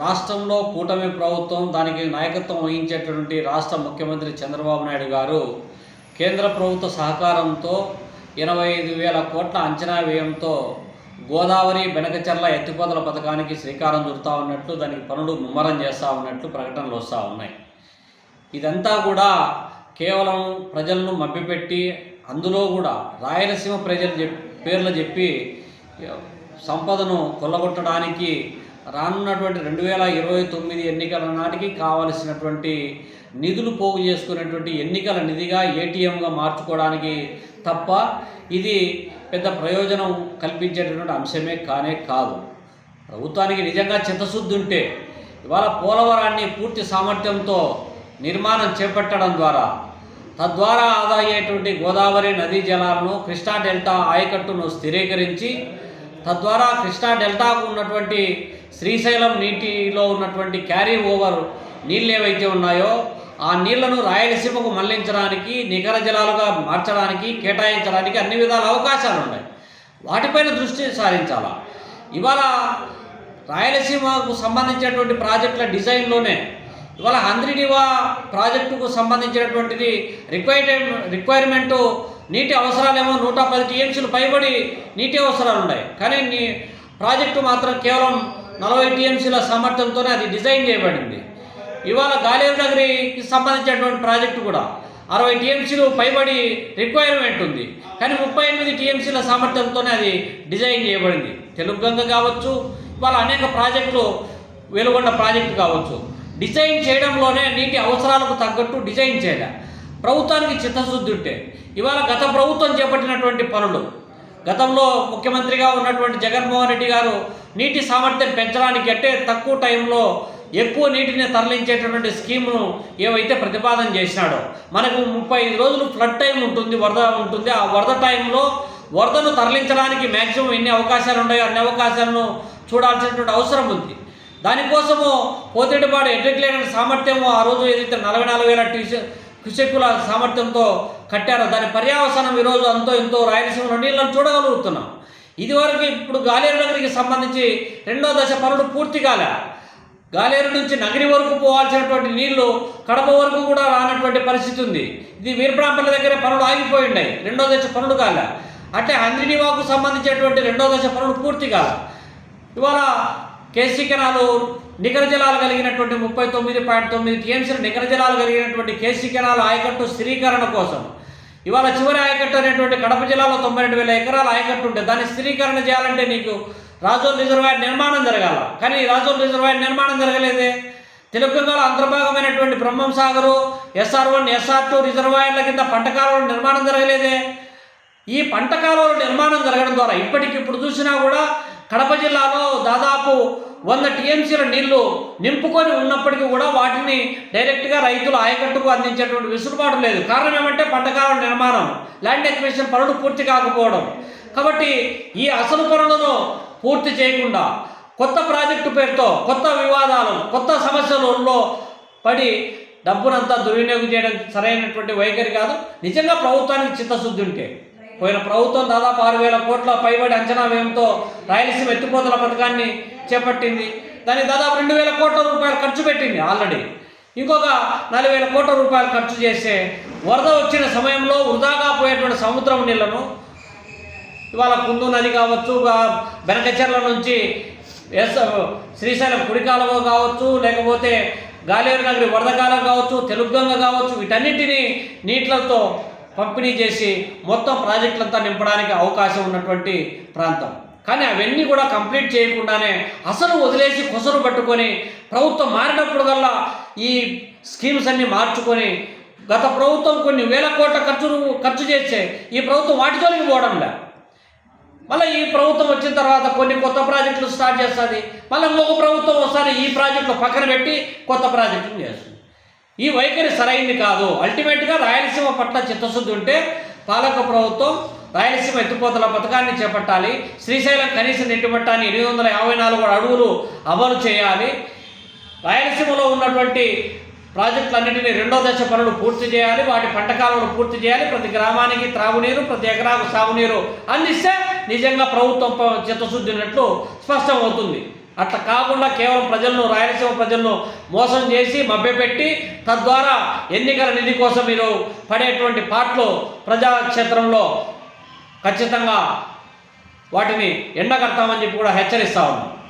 రాష్ట్రంలో కూటమి ప్రభుత్వం దానికి నాయకత్వం వహించేటటువంటి రాష్ట్ర ముఖ్యమంత్రి చంద్రబాబు నాయుడు గారు కేంద్ర ప్రభుత్వ సహకారంతో ఇరవై ఐదు వేల కోట్ల అంచనా వ్యయంతో గోదావరి బెనకచర్ల ఎత్తిపోతల పథకానికి శ్రీకారం చుడతా ఉన్నట్లు దానికి పనులు ముమ్మరం చేస్తూ ఉన్నట్లు ప్రకటనలు వస్తూ ఉన్నాయి. ఇదంతా కూడా కేవలం ప్రజలను మభ్యపెట్టి అందులో కూడా రాయలసీమ ప్రజలు చెప్ పేర్లు చెప్పి సంపదను కొల్లగొట్టడానికి రానున్నటువంటి రెండు వేల ఇరవై తొమ్మిది ఎన్నికల నాటికి కావలసినటువంటి నిధులు పోగు చేసుకునేటువంటి ఎన్నికల నిధిగా ఏటీఎంగా మార్చుకోవడానికి తప్ప ఇది పెద్ద ప్రయోజనం కల్పించేటటువంటి అంశమే కానే కాదు. ప్రభుత్వానికి నిజంగా చిత్తశుద్ధి ఉంటే ఇవాళ పోలవరాన్ని పూర్తి సామర్థ్యంతో నిర్మాణం చేపట్టడం ద్వారా తద్వారా ఆదా అయ్యేటువంటి గోదావరి నదీ జలాలను కృష్ణా డెల్టా ఆయకట్టును స్థిరీకరించి తద్వారా కృష్ణా డెల్టాకు ఉన్నటువంటి శ్రీశైలం నీటిలో ఉన్నటువంటి క్యారీ ఓవర్ నీళ్ళు ఏవైతే ఉన్నాయో ఆ నీళ్ళను రాయలసీమకు మళ్ళించడానికి నికర జలాలుగా మార్చడానికి కేటాయించడానికి అన్ని విధాల అవకాశాలు ఉన్నాయి. వాటిపైన దృష్టి సారించాలా? ఇవాళ రాయలసీమకు సంబంధించినటువంటి ప్రాజెక్టుల డిజైన్లోనే ఇవాళ హంద్రినివా ప్రాజెక్టుకు సంబంధించినటువంటిది రిక్వైర్ రిక్వైర్మెంటు నీటి అవసరాలేమో నూట పది టీఎంసీలు పైబడి నీటి అవసరాలు ఉన్నాయి. కానీ నీ ప్రాజెక్టు మాత్రం కేవలం నలభై టీఎంసీల సామర్థ్యంతోనే అది డిజైన్ చేయబడింది. ఇవాళ గాలేరు నగరికి సంబంధించినటువంటి ప్రాజెక్టు కూడా అరవై టీఎంసీలు పైబడి రిక్వైర్మెంట్ ఉంది. కానీ ముప్పై ఎనిమిది టీఎంసీల సామర్థ్యంతోనే అది డిజైన్ చేయబడింది. తెలుగు గంగ కావచ్చు ఇవాళ అనేక ప్రాజెక్టులు వెలుగొండ ప్రాజెక్టు కావచ్చు. డిజైన్ చేయడంలోనే నీటి అవసరాలకు తగ్గట్టు డిజైన్ చేయాలి. ప్రభుత్వానికి చిత్తశుద్ధి ఉంటే ఇవాళ గత ప్రభుత్వం చేపట్టినటువంటి పనులు గతంలో ముఖ్యమంత్రిగా ఉన్నటువంటి జగన్మోహన్ రెడ్డి గారు నీటి సామర్థ్యం పెంచడానికి అంటే తక్కువ టైంలో ఎక్కువ నీటిని తరలించేటటువంటి స్కీమ్ను ఏవైతే ప్రతిపాదన చేసినాడో మనకు ముప్పై ఐదు రోజులు ఫ్లడ్ టైం ఉంటుంది వరద ఉంటుంది. ఆ వరద టైంలో వరదను తరలించడానికి మ్యాక్సిమం ఎన్ని అవకాశాలు ఉన్నాయో అన్ని అవకాశాలను చూడాల్సినటువంటి అవసరం ఉంది. దానికోసము పోతేటిపాడు ఎడ్రిక్లేని సామర్థ్యము ఆ రోజు ఏదైతే నలభై నాలుగు వేల టీష క్యుసెక్కుల సామర్థ్యంతో కట్టారో. దాని పర్యావసనం ఈరోజు అంతో ఎంతో రాయలసీమలో నీళ్ళను చూడగలుగుతున్నాం. ఇదివరకు ఇప్పుడు గాలేరు నగరికి సంబంధించి రెండో దశ పనులు పూర్తి కాలే. గాలేరు నుంచి నగరి వరకు పోవాల్సినటువంటి నీళ్ళు కడప వరకు కూడా రానటువంటి పరిస్థితి ఉంది. ఇది వీరప్రాంపల్లి దగ్గర పనులు ఆగిపోయి ఉన్నాయి. రెండో దశ పనులు కాలే. అంటే హంద్రినివాకు సంబంధించినటువంటి రెండో దశ పనులు పూర్తి కాలే. ఇవాళ కేసీ కెనాలు నికర జలాలు కలిగినటువంటి ముప్పై తొమ్మిది పాయింట్ తొమ్మిది టీఎంసీల నికర జలాలు కలిగినటువంటి కేసీ కెనాలు ఆయకట్టు స్థిరీకరణ కోసం ఇవాళ చివరి ఆయకట్టు అనేటువంటి కడప జిల్లాలో తొంభై రెండు వేల ఎకరాల ఆయకట్టు ఉంటే దాన్ని స్థిరీకరణ చేయాలంటే నీకు రాజోల్ రిజర్వాయర్ నిర్మాణం జరగాల. కానీ రాజోల్ రిజర్వాయర్ నిర్మాణం జరగలేదే. Telangana అంతర్భాగమైనటువంటి Brahmam Sagar SR one SR two రిజర్వాయర్ల కింద పంట కాలువలు నిర్మాణం జరగలేదే. ఈ పంట కాలువలు నిర్మాణం జరగడం ద్వారా ఇప్పటికి ఇప్పుడు చూసినా కూడా కడప జిల్లాలో దాదాపు వంద టీఎంసీల నీళ్ళు నింపుకొని ఉన్నప్పటికీ కూడా వాటిని డైరెక్ట్గా రైతులు ఆయకట్టుకు అందించేటువంటి వెసులుబాటు లేదు. కారణం ఏమంటే పంటకాలం నిర్మాణం ల్యాండ్ ఎక్విజిషన్ పనులు పూర్తి కాకపోవడం. కాబట్టి ఈ అసలు పనులను పూర్తి చేయకుండా కొత్త ప్రాజెక్టు పేరుతో కొత్త వివాదాలు కొత్త సమస్యలలో పడి డబ్బునంతా దుర్వినియోగం చేయడం సరైనటువంటి వైఖరి కాదు. నిజంగా ప్రభుత్వానికి చిత్తశుద్ధి ఉంటే పోయిన ప్రభుత్వం దాదాపు ఆరు వేల కోట్ల పైబడి అంచనా వ్యయంతో రాయలసీమ ఎత్తిపోతల పథకాన్ని చేపట్టింది. దానికి దాదాపు రెండు వేల కోట్ల రూపాయలు ఖర్చు పెట్టింది ఆల్రెడీ. ఇంకొక నాలుగు వేల కోట్ల రూపాయలు ఖర్చు చేస్తే వరద వచ్చిన సమయంలో వృధాగా పోయేటువంటి సముద్రం నీళ్ళను ఇవాళ కుందు నది కావచ్చు బెనకచెర్ల నుంచి ఎస్ శ్రీశైలం కుడికాలువ కావచ్చు లేకపోతే గాలేరు నగరి వరదకాలం కావచ్చు తెలుగుగంగ కావచ్చు వీటన్నిటినీ నీటిలతో పంపిణీ చేసి మొత్తం ప్రాజెక్టులంతా నింపడానికి అవకాశం ఉన్నటువంటి ప్రాంతం. కానీ అవన్నీ కూడా కంప్లీట్ చేయకుండానే అసలు వదిలేసి కొసరు పట్టుకొని ప్రభుత్వం మారినప్పుడు కల్లా ఈ స్కీమ్స్ అన్నీ మార్చుకొని గత ప్రభుత్వం కొన్ని వేల కోట్ల ఖర్చు ఖర్చు చేస్తే ఈ ప్రభుత్వం వాటి జోలికి పోవడంలే. మళ్ళీ ఈ ప్రభుత్వం వచ్చిన తర్వాత కొన్ని కొత్త ప్రాజెక్టులు స్టార్ట్ చేస్తుంది. మళ్ళీ ఇంకొక ప్రభుత్వం ఒకసారి ఈ ప్రాజెక్టులు పక్కన పెట్టి కొత్త ప్రాజెక్టులు చేస్తుంది. ఈ వైఖరి సరైంది కాదు. అల్టిమేట్గా రాయలసీమ పట్ల చిత్తశుద్ధి ఉంటే పాలక ప్రభుత్వం రాయలసీమ ఎత్తిపోతల పథకాన్ని చేపట్టాలి. శ్రీశైలం కనీస నీటి మట్టాన్ని ఎనిమిది వందల యాభై నాలుగు అడుగులు అమలు చేయాలి. రాయలసీమలో ఉన్నటువంటి ప్రాజెక్టులన్నింటినీ రెండో దశ పనులు పూర్తి చేయాలి. వాటి పంట పూర్తి చేయాలి. ప్రతి గ్రామానికి త్రాగునీరు ప్రతి ఎకరాకు సాగునీరు అందిస్తే నిజంగా ప్రభుత్వం ప- చిత్తశుద్ధి ఉన్నట్లు స్పష్టమవుతుంది. అట్లా కాకుండా కేవలం ప్రజలను రాయలసీమ ప్రజలను మోసం చేసి మభ్యపెట్టి తద్వారా ఎన్నికల నిధి కోసం మీరు పడేటువంటి పాటలు ప్రజాక్షేత్రంలో ఖచ్చితంగా వాటిని ఎండగడతామని చెప్పి కూడా హెచ్చరిస్తా ఉన్నాం.